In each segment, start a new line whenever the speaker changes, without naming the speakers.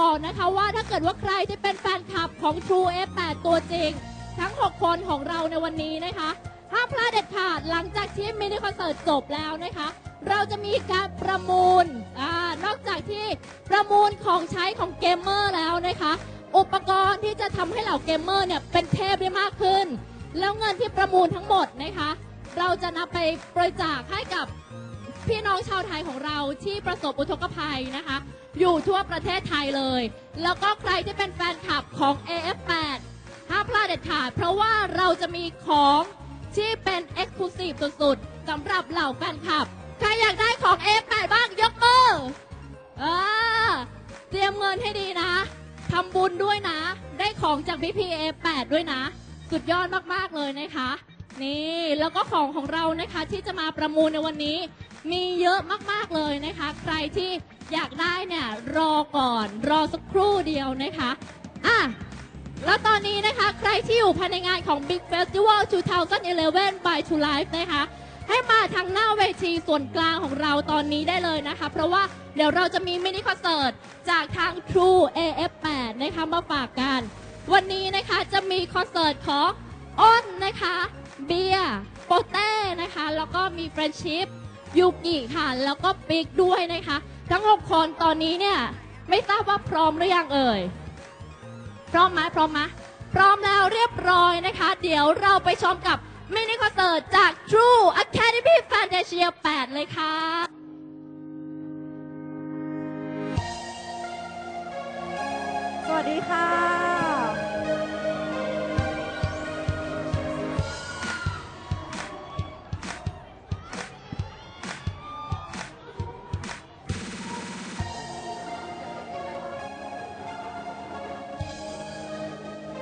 ก่อนนะคะว่าถ้าเกิดว่าใครที่เป็นแฟนคลับของ True F8 ตัวจริง ทั้ง 6 คนของเราในวันนี้นะคะห้ามพลาดเด็ดขาดหลังจากที่มินิคอนเสิร์ตจบแล้วนะคะ เราจะมีการประมูลอานอกจากที่ประมูลของใช้ของเกมเมอร์แล้วนะคะ อุปกรณ์ที่จะทำให้เหล่าเกมเมอร์เนี่ยเป็นเทพได้มากขึ้น แล้วเงินที่ประมูลทั้งหมดนะคะ เราจะนำไปบริจาคให้กับพี่น้องชาวไทยของเราที่ประสบอุทกภัยนะคะ อยู่ทั่วประเทศไทยเลย แล้วก็ใครที่เป็นแฟนคลับของ AF8 ห้ามพลาดเด็ดขาด เพราะว่าเราจะมีของที่เป็น Exclusive สุดๆสำหรับเหล่าแฟนคลับ ใครอยากได้ของ AF8 บ้างยกมือเออเตรียมเงินให้ดีนะทำบุญด้วยนะ ได้ของจากพี่พี AF8 ด้วยนะ สุดยอดมากๆเลยนะคะ นี่แล้วก็ของของเรานะคะที่จะมาประมูลในวันนี้ มีเยอะมากๆเลยนะคะ ใครที่ อยากได้เนี่ยรอก่อนรอสักครู่เดียวนะคะอะแล้วตอนนี้นะคะใครที่อยู่ภายในงานของ Big Festival 2011 by True Life นะคะให้มาทางหน้าเวทีส่วนกลางของเราตอนนี้ได้เลยนะคะ เพราะว่าเดี๋ยวเราจะมีมินิคอนเสิร์ตจากทาง True AF8 นะคะมาฝากกัน วันนี้นะคะจะมีคอนเสิร์ตของอ้นนะคะ เบียร์โปเต้นะคะ แล้วก็มีเฟรนชิพยูกิค่ะ แล้วก็ปิกด้วยนะคะ ทั้ง 6 คนตอนนี้เนี่ยไม่ทราบว่าพร้อมหรือยังเอ่ย พร้อมไหมพร้อมไหมพร้อมแล้วเรียบร้อยนะคะ เดี๋ยวเราไปชมกับมินิคอนเสิร์ตจาก True Academy Fantasia 8 เลยค่ะ
สวัสดีค่ะ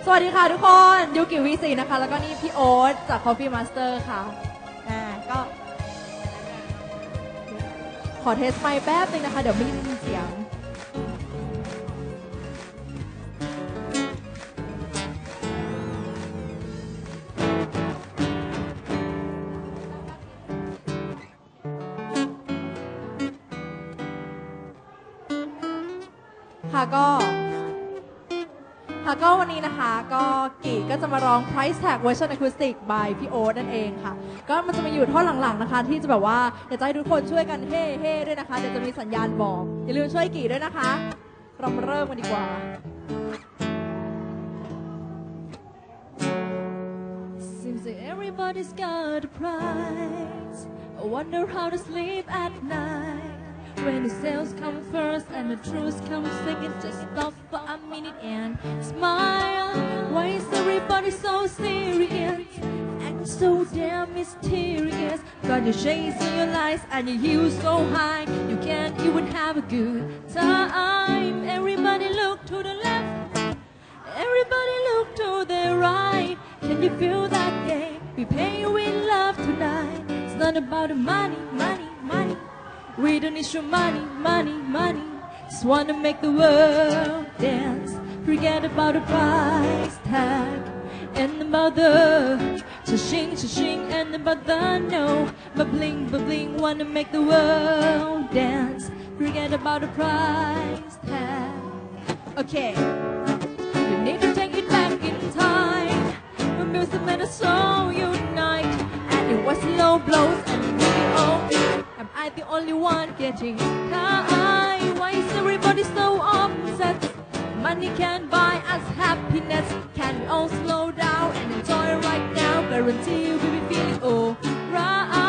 สวัสดีค่ะทุกคนยูกิวีซีนะคะ แล้วก็นี่พี่โอ๊ตจาก Coffee Master ค่ะอ่าก็ขอเทสไมค์แป๊บนึงนะคะ เดี๋ยวไม่ได้ยินเสียง ค่ะก็ ค่ะก็วันนี้นะคะก็กี่ก็จะมาร้อง Price Tag Version Acoustic by พี่โอ๊ตนั่นเองค่ะ ก็มันจะมาอยู่ท่อนหลังๆนะคะ ที่จะแบบว่าอยากจะให้ทุกคนช่วยกันเฮ่เฮ่ด้วยนะคะเดี๋ยวจะมีสัญญาณบอก อย่าลืมช่วยกี่ด้วยนะคะ เรามาเริ่มกันดีกว่า
Seems like everybody's got a price. I wonder how to sleep at night. When the sales come first and the truth comes second, just stop for a minute and smile. Why is everybody so serious? And so damn mysterious. Got your shades in your lights and your heels so high. You can't even have a good time. Everybody look to the left. Everybody look to the right. Can you feel that day? We pay you with love tonight. It's not about the money, money, money. We don't need your money, money, money. Wanna make the world dance. Forget about the price tag and about the cha-ching, cha-ching and about the no. But bling, but bling, wanna make the world dance. Forget about the price tag. Okay. You need to take it back in time. The music made us so unite. And it was low blows Am I the only one getting high? Why is everybody so upset? Money can't buy us happiness. Can we all slow down and enjoy right now? Guarantee we'll be feeling alright.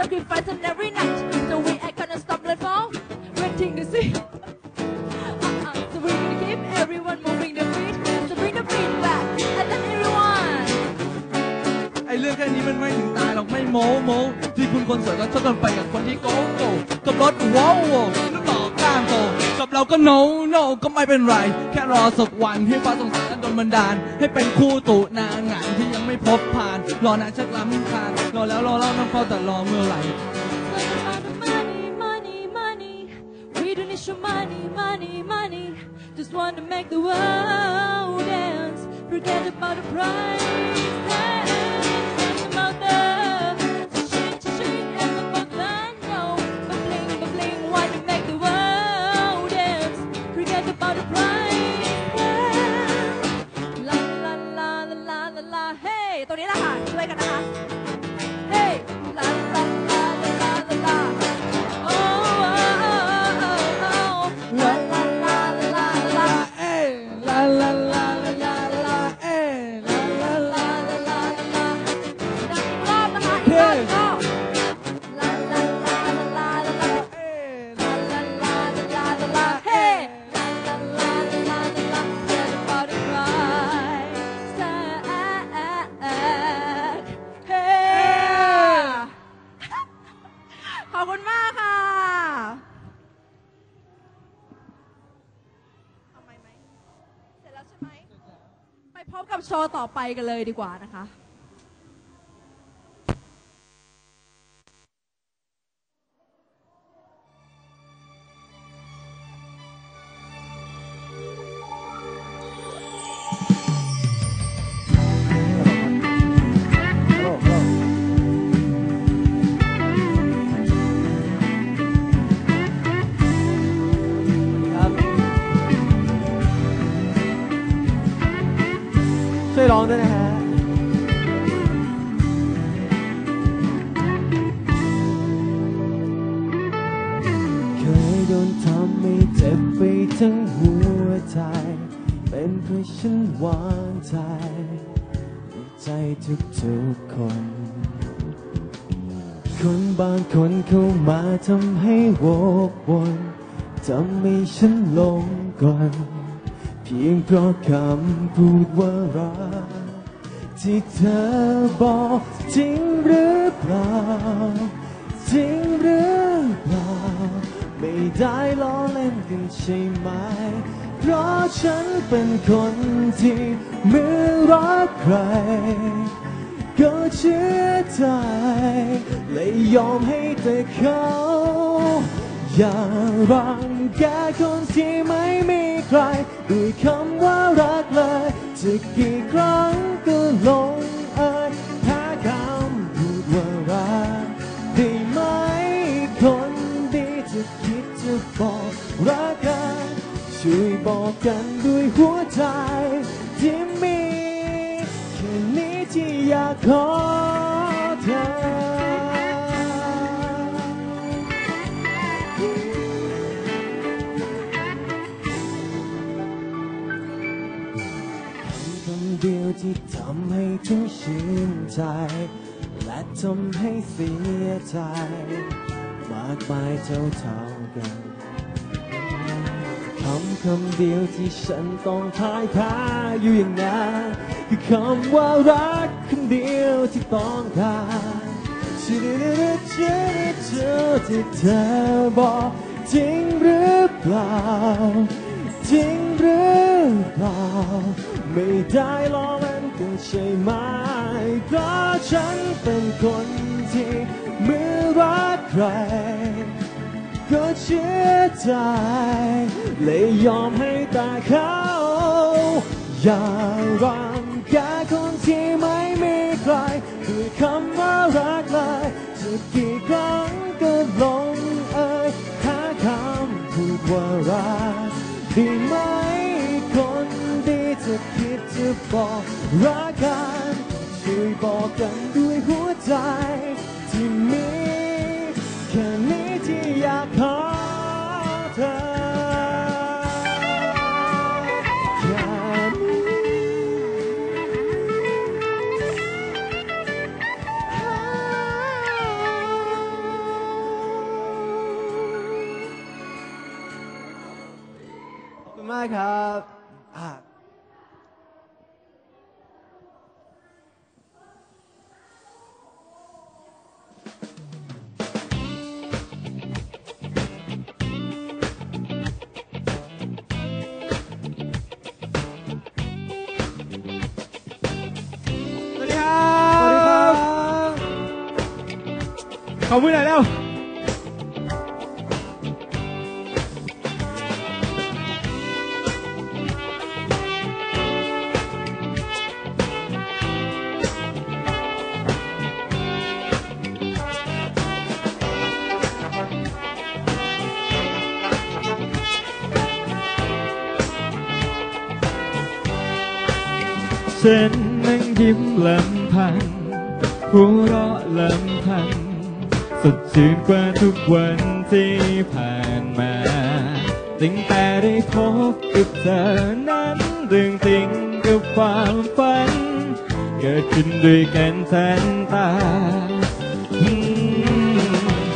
Sacrifice on every night. So we ain't gonna stop and fall, waiting to see. Uh-uh. So we're gonna keep everyone moving the feet, so bring the feet back, and then everyone.
ไอเรื่องแค่นี้มันไม่ถึงตายหรอกไม่โม้โม้ที่คุณคนสวยก็ชอบกันไปกับคนที่โกโก้กับรถว้าวลูกหล่อกล้ามโตกับเราก็ no no ก็ไม่เป็นไร แค่รอสักวันให้ฟ้าสงสารและโดนบันดาล ให้เป็นคู่ตุนางงานที่ยังไม่พบผ่าน รอนานชักล้ำ รอแล้วรอเล่าน้ำเฝ้าแต่รอเมื่อไหร่
money, money, money. We don't need your money, money, money. Just want to make the world dance. Forget about the price tag. Think about the cha-ching, cha-ching, and the bango. Ba-bling, ba-bling, want to make the world dance. Forget about the price tag.
La la la la la la Hey ตัวนี้ละค่ะช่วยกันนะคะ ว์ต่อไปกันเลยดีกว่านะคะา
มาทำให้วกวนทำให้ฉันหลงกลเพียงเพราะคำพูดว่ารักที่เธอบอกจริงหรือเปล่าจริงหรือเปล่าไม่ได้ล้อเล่นกันใช่ไหม เพราะฉันเป็นคนที่เมื่อรักใคร ก็เชื่อใจและยอมให้แต่เขาอย่ารังแกคนที่ไม่มีใครด้วยคำว่ารักเลยจะกี่ครั้งก็ลงเอ่ยแค่คำพูดว่ารักได้ไหมคนดีจะคิดจะบอกรักกันช่วยบอกกันด้วยหัวใจที่มี ที่อยากขอเธอ คำเดียวที่ทำให้ฉันชื่นใจ และทำให้เสียใจ มากมายเท่าเท่ากัน คำเดียวที่ฉันต้องพ่ายแพ้อยู่อย่างนั้นคือคำว่ารักคำเดียวที่ต้องการชื่อชื่อชื่อที่เธอบอกจริงหรือเปล่าจริงหรือเปล่าไม่ได้ล้อเล่นกันใช่ไหมเพราะฉันเป็นคนที่เมื่อรักใคร ก็เชื่อใจเลยยอมให้ตาเขาอย่ารังแกคนที่ไม่มีใครด้วยคำว่ารักเลยจะกี่ครั้งก็ลงเอ่ยหาคำพูดว่ารักด้ไหมคนดีจะคิดจะบอกรักกันช่วยบอกกันด้วยหัวใจที่มีากครับอะ
สวัสดีครับ
สวัสดีครับ
ขอมือหน่อยเร็ว ฉันนั่งยิ้มลำพันหัวเราะลำพันสดชื่นกว่าทุกวันที่ผ่านมาตั้งแต่ได้พบกับเธอนั้นเรื่องจริงกับความฝัน เกิดขึ้นด้วยกันทันตา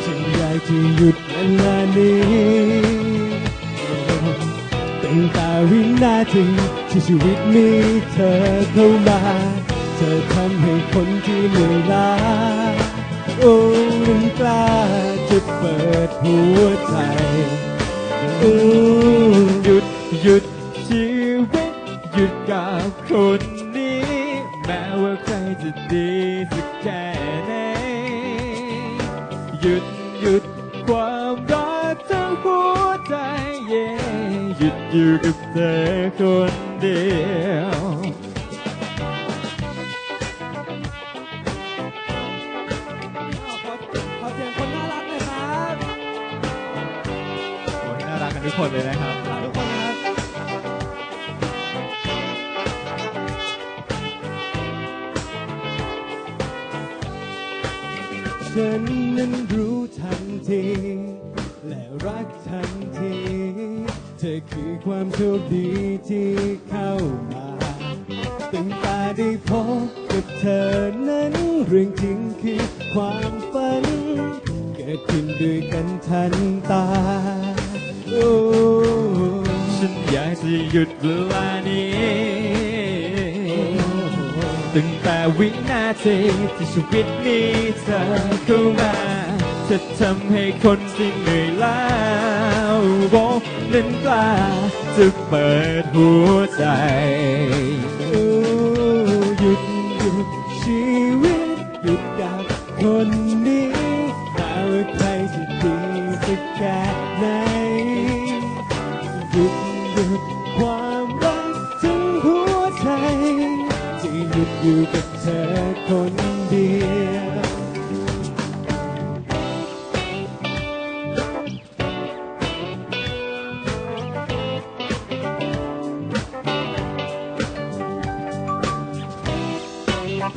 ฉันอยากจะหยุดเวลานี้ตั้งแต่วินาที ที่ชีวิตมีเธอเข้ามา เธอทำให้คนที่เหนื่อยล้าโอ้มันกล้าจะเปิดหัวใจอืมหยุดหยุดชีวิตหยุดกับคนนี้ แม้ว่าใครจะดีสักแค่ไหนหยุดหยุดความรักทั้งหัวใจ yeah หยุดอยู่กับเธอคนียว
ขอขอเสียงคนน่ารักหน่อยครับ
โอ้น่ารักกันทุกคนเลยนะครับ
ทุกคนนะครับ ฉันนั้นรู้ทันที และรัก ธอคือความโชคดีที่เข้ามาตั้งแต่ได้พบกับเธอนั้นเรื่องจริงคือความฝัน เกิดขึ้นด้วยกันทันตาโอ้
ฉันอยากจะหยุดเวลานี้ตั้งแต่วินาทีที่ชีวิตมีเธอเข้ามาจะทำให้คนที่เหนื่อยล้าบอก นั้นกล้าจะเปิดหัวใจ
โอ้หยุดหยุดชีวิตหยุดกับคน สุ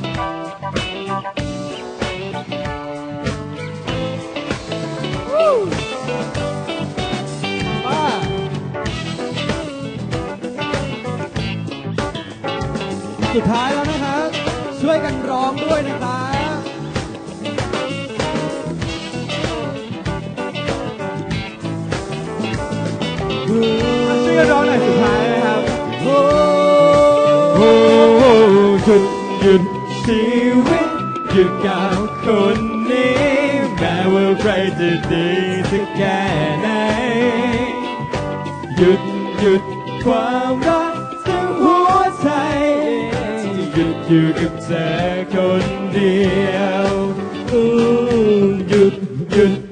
ดท้ายแล้วนะครับ ช่วยกันร้องด้วยนะครับ
ดีสักแค่ไหน หยุดหยุดความรักทั้งหัวใจที่หยุดอยู่กับเธอคนเดียวหยุดหยุด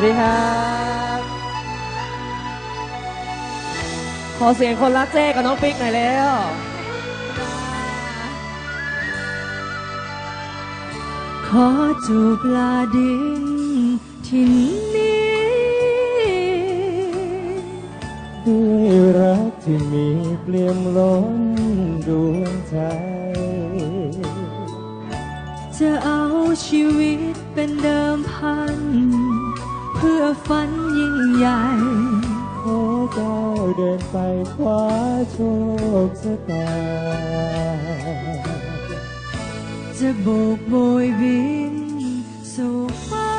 วั
สดีครับ ขอเสี
ยงคนรักเจ้กับน้องปิ๊กหน่อยแล้ว
ขอจูบลาดินทินนี้
ด้วยรักที่มีเปลี่ยมล้นดวงใจ
จะเอาชีวิตเป็นเดิมพัน
คว้าโชคชะตา
จะโบกโบยบินสู่ฟ้า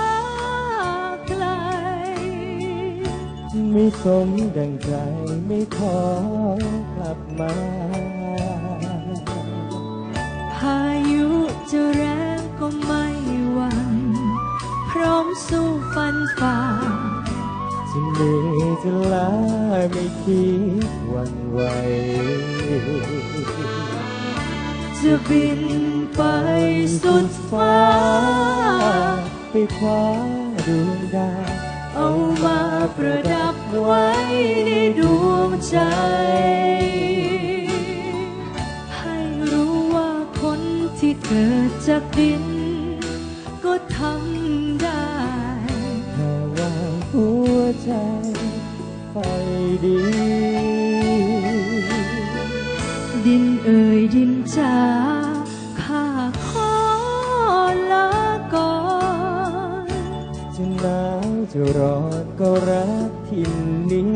ไกล
ไม่สมดังใจไม่ขอกลับมา
พายุจะแรงก็ไม่หวั่นพร้อมสู้ฟันฝ่า
จะเหนื่อ จะลาไม่คิดวันไหว
จะบินไปสุดฟ้า
ไปคว้าดวงดาว
เอามาประดับไว้ในดวงใจ ให้รู้ว่าคนที่เกิดจากดิน ก็ทำได้
แค่ว่าหัวใจ ไฟดี
ดินเอ่ยดินจ๋าข้าขอลาก่อน
จะหนาวจะร้อนก็รักทินนี้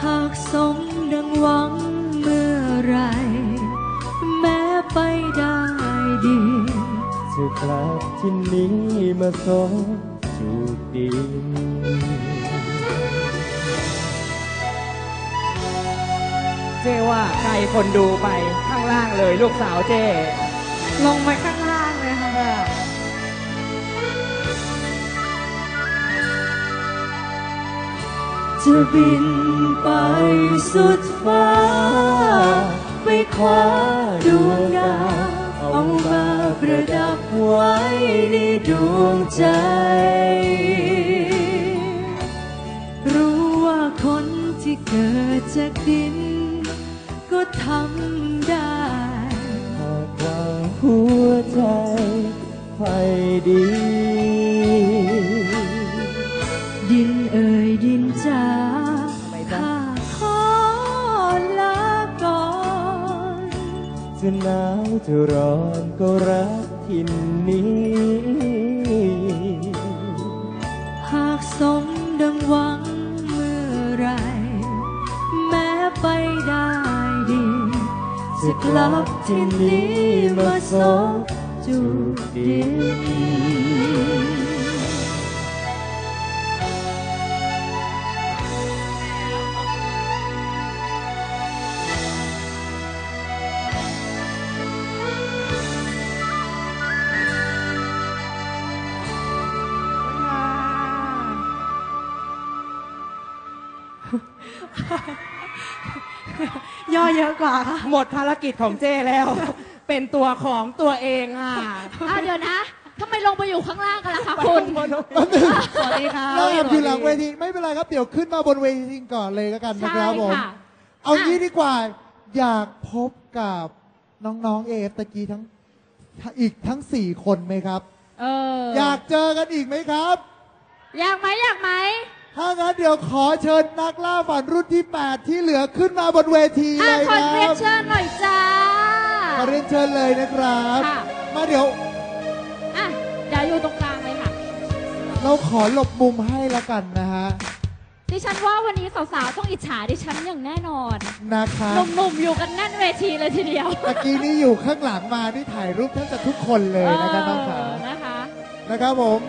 หากสมดังหวังเมื่อไร แม้ไปได้ดี
จะกลับที่นี้มาสอง ดิน
เจ้ว่าไกลคนดูไปข้างล่างเลยลูกสาวเจ้
ลงไปข้างล่างเลยค่ะ
จะบินไปสุดฟ้า ไปคว้าดวงดาวเอามา ประดับไว้ในดวงใจ รู้ว่าคนที่เกิดจากดิน ก็ทำได้
หากวางหัวใจไฟดี
จะ
ร้อนก็รักทินนี้
หากสมดังหวังเมื่อไร แม้ไปได้ดี จะกลับที่นี้มาสองจูบดิ
หมดภารกิจของเจ้แล้ว เป็นตัวของตัวเองอะ
อะเดี๋ยวนะทำไมลงไปอยู่ข้างล่างกันล่ะคะคุณ
สวัสดีครับ
เราแอบอยู่หลังเวทีไม่เป็นไรครับเดี๋ยวขึ้นมาบนเวทีก่อนเลยแล้วกันนะครับ
ใช่
ผม
ค่ะ
เอางี้ดีกว่า อยากพบกับน้องๆเอฟตะกี้ทั้งอีกทั้งสี่คนไหมครับ
เออ
อยากเจอกันอีกไหมครับ
อยากไหมอยากไหม
ถ้างั้นเดี๋ยวขอเชิญนักล่าฝันรุ่นที่ 8 ที่เหลือขึ้นมาบนเวที
อะ
เลย
ขอ
ค
เรีย
รั
น
บ
เชิญหน่อยจ้า
ขอเรียนเชิญเลยนะครับ
ค่ะ
มาเดี๋ยว
อะเดี๋ยวอยู่ตรงกลางเลยค่ะ
เราขอหลบมุมให้ละกันนะฮะ
ดิฉันว่าวันนี้สาวๆ ต้องอิจฉาดิฉันอย่างแน่นอน
นะครับ
หนุ่มๆ อยู่กันแน่นเวทีเลยทีเดียว
ตะกี้นี้อยู่ข้างหลังมาที่ถ่ายรูปแทบจะทุกคนเลยนะครับน้องขา
เออนะคะ
นะครับผม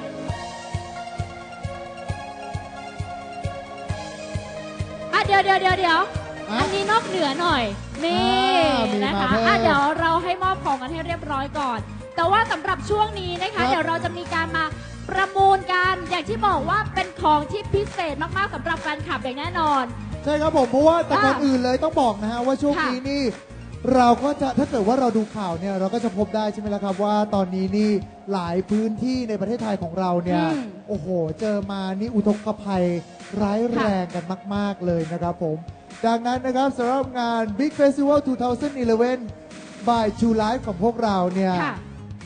เดี๋ยวเดี๋ยวเดี๋ยวเดี๋ยว
อะ
อันนี้นอกเหนือหน่อย นี่
อ่ามี
นะ
มา
คะ
เพิ่ม
อะเดี๋ยวเราให้มอบของกันให้เรียบร้อยก่อน แต่ว่าสำหรับช่วงนี้นะ
ครั
คะ
บ
เดี๋ยวเราจะมีการมาประมูลกันอย่างที่บอกว่าเป็นของที่พิเศษมากๆสำหรับแฟนคลับอย่างแน่นอน
ใช่ครับผมเพราะว่าแต่
อะ
ก่อนอื่นเลยต้องบอกนะฮะว่าช่วง
ค่ะ
นี้นี่ เราก็จะถ้าเกิดว่าเราดูข่าวเนี่ยเราก็จะพบได้ใช่ไหมล่ะครับ ว่าตอนนี้นี่หลายพื้นที่ในประเทศไทยของเราเนี่ย
อืม
โอ้โห เจอมานี่อุทกภัยร้ายแรงกันมาก ๆ เลยนะครับผม ดังนั้นนะครับสำหรับงาน Big Festival 2011 by True Life ของพวกเราเนี่ย
ค่ะ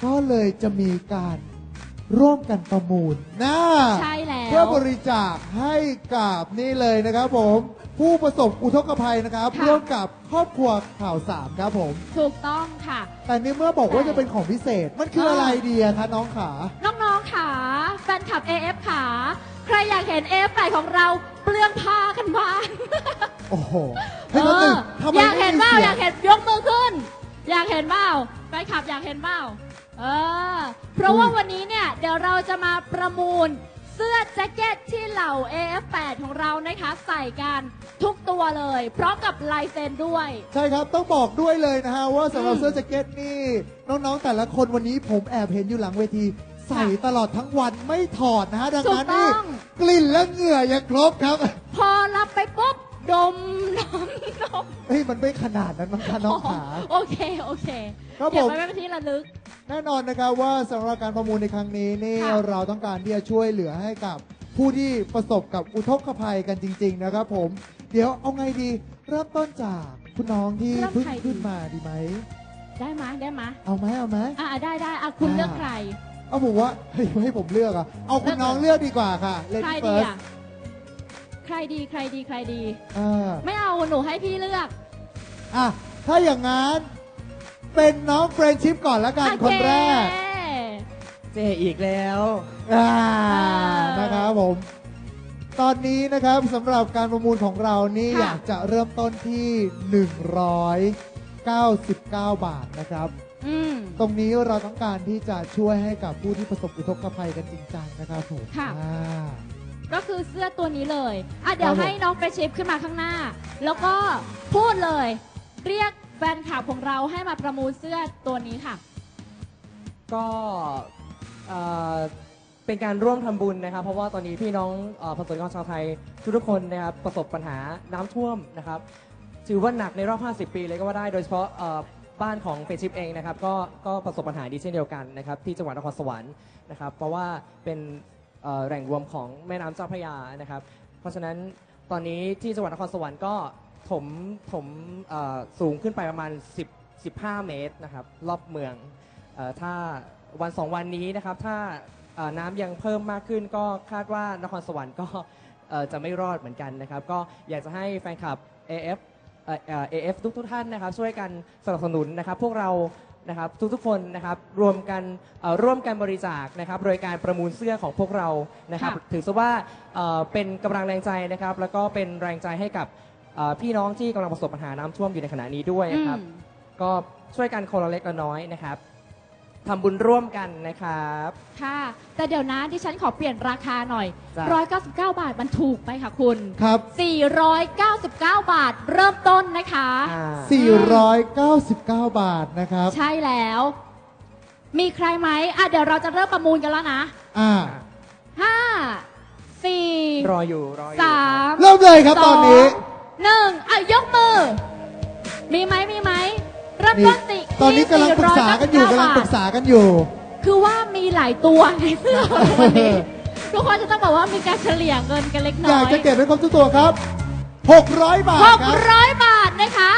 ก็เลยจะมีการ ร่วมกันประมูลนะ
ใช่แล้
เพื่อ
ว
บริจาคให้กับนี่เลยนะครับผม ผู้ประสบอุทกภัยนะครับ
ค่ะ
ร่วมกับครอบครัวข่าวสามครับผม
ถูกต้องค่ะ
แต่ในเมื่อบอกว่า
ใช่
จะเป็นของพิเศษ มันคือ
เอออ
อะไรดีอะคะน้องขา
น้องๆขาแฟนคลับ AF ขาใครอยากเห็น AF ฝ่ายของเราเปลืองผ้ากันบ้าง
โอ้โหเฮ้ยแล้วหนึ่งทำไม
อยากเห็น
ไม่
เป
มี
ล่า
เสี
อยยางกเห็นยกมือขึ้น อยากเห็นเปล่าแฟนคลับอยากเห็นเปล่า เออเพราะว่าวันนี้เนี่ย เดี๋ยวเราจะมาประมูลเสื้อแจ็คเก็ตที่เหล่า AF8 ของเรานะคะ ใส่กันทุกตัวเลย พร้อมกับลายเซ็นด้วย
ใช่ครับ ต้องบอกด้วยเลยนะฮะว่าสำหรับ
อืม
เสื้อแจ็คเก็ตนี่ น้องๆ แต่ละคนวันนี้ผมแอบเห็นอยู่หลังเวที ใส่ตลอดทั้งวันไม่ถอดนะฮะ ดัง
ถูก
นั้น
ต้
นี่
อง
กลิ่นและเหงื่อยังครบครับ
พอรับไปปุ๊บ ดมดมดม
เฮ้ยมันไม่ขนาดนั้นมั้งคะน้องขา
โอเค โอเค
ครับ
เก็บ
ผม
ไว้เป็นที่ระลึก
แน่นอนนะครับว่าสำหรับการประมูลในครั้งนี้นี่
ค่ะ
เราต้องการที่จะช่วยเหลือให้กับผู้ที่ประสบกับอุทกภัยกันจริง ๆ นะครับ ผม เดี๋ยวเอาไงดี เริ่มต้นจากคุณน้องที่เพิ่งขึ้นมาดีไหม
ได้ไหมยได้ไหมย
เอาไหมเอาไหม
อ่าได้ได้อะคุณ
อ่า
เลือกใคร
เอาผมว่าเฮ้ยให้ผมเลือกอะ เอาคุณ
เลือก
น้อง
เลย
เลือกดีกว่าค่ะ เล
ใคร
ดี้
ดี
เฟิร์ส
อะใค รดีใครดีใครดี
อ่า
ไม่เอาหนูให้พี่เลือก
อะถ้าอย่างนั้นเป็นน้องเฟรนชิพก่อนละกันคนแรก
โอเค
เจอีกแล้ว
อ่า
เออ
นะครับผม ตอนนี้นะครับสำหรับการประมูลของเรานี่
ค่ะ
อยากจะเริ่มต้นที่ 199 บาทนะครับ
อืม
ตรงนี้เราต้องการที่จะช่วยให้กับผู้ที่ประสบอุทกภัยกันจริงจังนะครับผม
ค่ะ
อ่า
ก็คือเสื้อตัวนี้เลยอะเดี๋ยว
ครับผม
ให้น้องเฟรชชิพขึ้นมาข้างหน้า แล้วก็พูดเลย เรียกแฟนคลับของเราให้มาประมูลเสื้อตัวนี้ค่ะ
ก็เอ่อเป็นการร่วมทำบุญนะครับ เพราะว่าตอนนี้พี่น้องเอ่อประสบกรชาวไทย ทุกๆคนนะครับประสบปัญหาน้ำท่วมนะครับ ถือว่าหนักในรอบ 50 ปีเลยก็ว่าได้โดยเฉพาะเอ่อบ้านของเฟรนชิพเองนะครับก็ก็ประสบปัญหาดีเช่นเดียวกันนะครับที่จังหวัดนครสวรรค์นะครับเพราะว่าเป็น เอ่อแหล่งรวมของแม่น้ำเจ้าพระยานะครับ เพราะฉะนั้นตอนนี้ที่จังหวัดนครสวรรค์ก็ถมถมเอ่อสูงขึ้นไปประมาณ 10 15 เมตรนะครับรอบเมืองเออถ้าวันสองวันนี้นะครับถ้าเอ่อน้ำยังเพิ่มมากขึ้นก็คาดว่านครสวรรค์ก็เอ่อจะไม่รอดเหมือนกันนะครับ ก็อยากจะให้แฟนคลับ AF เอ่อเอ่อ AF ทุกทุกๆท่านนะครับช่วยกันสนับสนุนนะครับ พวกเรา นะครับทุกๆคนนะครับรวมกันเอ่อร่วมกันบริจาคนะครับโดยการประมูลเสื้อของพวกเรานะครับ
ค่ะ
ถือซะว่าเอ่อเป็นกำลังแรงใจนะครับ แล้วก็เป็นแรงใจให้กับเอ่อพี่น้องที่กำลังประสบปัญหาน้ำท่วมอยู่ในขณะนี้ด้วยนะครับ
อืม
ก็ช่วยกันคนละเล็กละน้อยนะครับ ทำบุญร่วมกันนะครับ
ค่ะ แต่เดี๋ยวนะดิฉันขอเปลี่ยนราคาหน่อย
จ้ะ
199 บาทมันถูกไปค่ะคุณ
ครับ
499 บาทเริ่มต้นนะคะ
อ่า
499 บาทนะครับ
ใช่แล้ว มีใครไหมอะเดี๋ยวเราจะเริ่มประมูลกันแล้วนะ
อ่า
ห้าสี่
รออยู่รออยู่
สาม
เริ่มเลยครับตอนนี้
หนึ่งอะยกมือ มีไหมมีไหม เริ่ม
นี่
ต้นสิ
ตอนนี้กำลังปรึกษากันอยู่
499
กำลังปรึกษากันอยู่
คือว่ามีหลายตัวในเสื้อวันนี้ทุกคนจะต้องบอกว่ามีการเฉลี่ยเงินกันเล็กน้
อยาก
อย
จะเก็บให้ครบทุกตัวครับ 600 บาท
หก
ครับ
ร้อยบาทนะคะ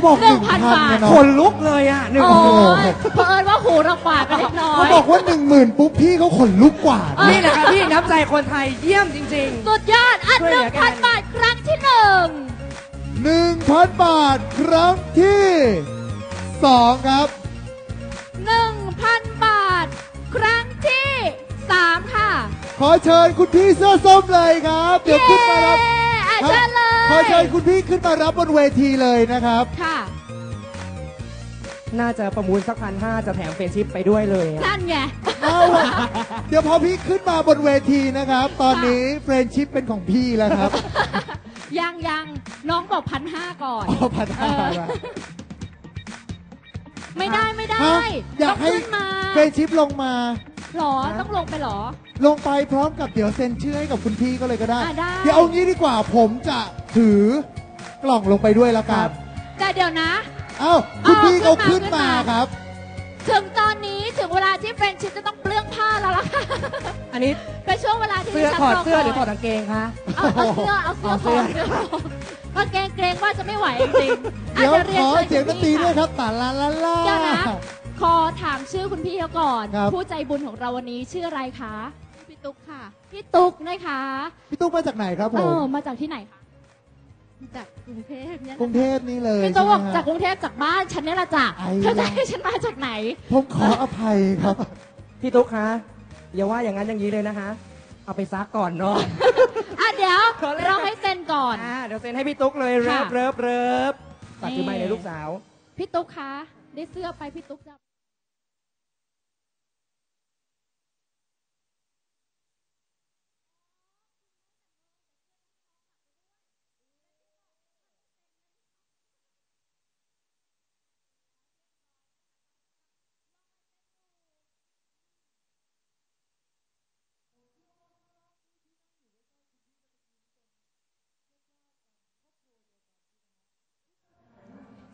เขาบอก
หนึ่งพัน
1,000
บาท
นะเนาะ
ขนลุกเลยอะหนึ่ง
โอ้
หมื่น
ยเผอิญว่าหูเราฝาดไปเล็กน้อ
เขา
ย
บอกว่าหนึ่งหมื่นปุ๊บพี่เขาขนลุกกว่านะ
นี่แหละครับพี่น้ำใจคนไทยเยี่ยมจริง
สุดยอดอะ
ช่วย
ห
เหลื
นึ่
องกั
พัน
น
บาทครั้งที่หนึ่ง
หนึ่งพันบาทครั้งที่สองครับ
หนึ่งพันบาท ครั้งที่สามค่ะ
ขอเชิญคุณพี่เสื้อส้มเลยครับ เดี๋ยวขึ้นมารับ
เย้อะ
ครั
เชิญเลย
ขอเชิญคุณพี่ขึ้นมารับบนเวทีเลยนะครับ
ค่ะ
น่าจะประมูลสักพันห้าจะแถมเฟรนชิพไปด้วยเลยอะ
นั่นไง
เอาล่ะเดี๋ยวพอพี่ขึ้นมาบนเวทีนะครับ ตอนนี้เฟรนชิพเป็นของพี่แล้วครับ
ยังยังน้องบอกพันห้าก่อน
อ๋อพันห้า
เออ
ละ
ไม่ได้ไม่ได้
ฮะอยาก
ต้อง
ให้
ขึ้นมา
เฟรนชิพลงมา
หรอต้องลงไปหรอ
ลงไปพร้อมกับเดี๋ยวเซ็นชื่อให้กับคุณพี่ก็เลยก็ได้
อะได้
เดี๋ยวเอางี้ดีกว่าผมจะถือกล่องลงไปด้วยแล้วกัน
แต่เดี๋ยวนะ
เอ้าคุณพี่
เอา
เขา
ขึ้
ขึ้
น
น
มา
มา ครับ
ถึงตอนนี้ถึงเวลาที่เฟรนชิพจะต้องเปลื้องผ้าแล้วล่ะค่ะ
อันนี้
เป็นช่วงเวลาที่
เสื้อ
ดิฉัน
ถอด
ร
เสื้อหรือ
ค
ถอดกางเกงคะ
เอาเอาเสื้อเอาเสื้อ
เอาเสื้
ถ
อ
อดเสื้อก็เกรงเกรงว่าจะไม่ไหวจริงๆ
เดี๋ยวะขอ
รีน
เสียงดนตรีด้วย
ณ
ครับตาลาลาลา
พี่ค่ะเดี๋ยวนะ ขอถามชื่อคุณพี่เขาก่อน
ครับ
ผู้ใจบุญของเราวันนี้ชื่ออะไรคะพี่ตุ๊กค่ะพี่ตุ๊กนะคะ
พี่ตุ๊กมาจากไหนครับผ
เอ
ม
อมาจากที่ไหนคะ
จากกรุงเทพเนี่ย
กรุงเทพนี่เลย
พี่ตุ๊กบอก
ใช่ไหม
จาก
ฮะ
กรุงเทพจากบ้านฉันเนี่ยแหละจ้ะ
ไอ้
เธอจะ
ยะ
ให้ฉันมาจากไหน
ผมขออภัยครับ
พี่ตุ๊กคะอย่าว่าอย่างนั้นอย่างนี้เลยนะคะ เอาไปซักก่อนเนาะ
อะเดี๋ยว
ขอเล่น
เราให้เซ็นก่อน
อ่าเดี๋ยวเซ็นให้พี่ตุ๊กเลยเริบ
ค่ะ
เริบเริบฝากถือไม้
นี่
เลยลูกสาว
พี่ตุ๊กคะได้เสื้อไปพี่ตุ๊กจะ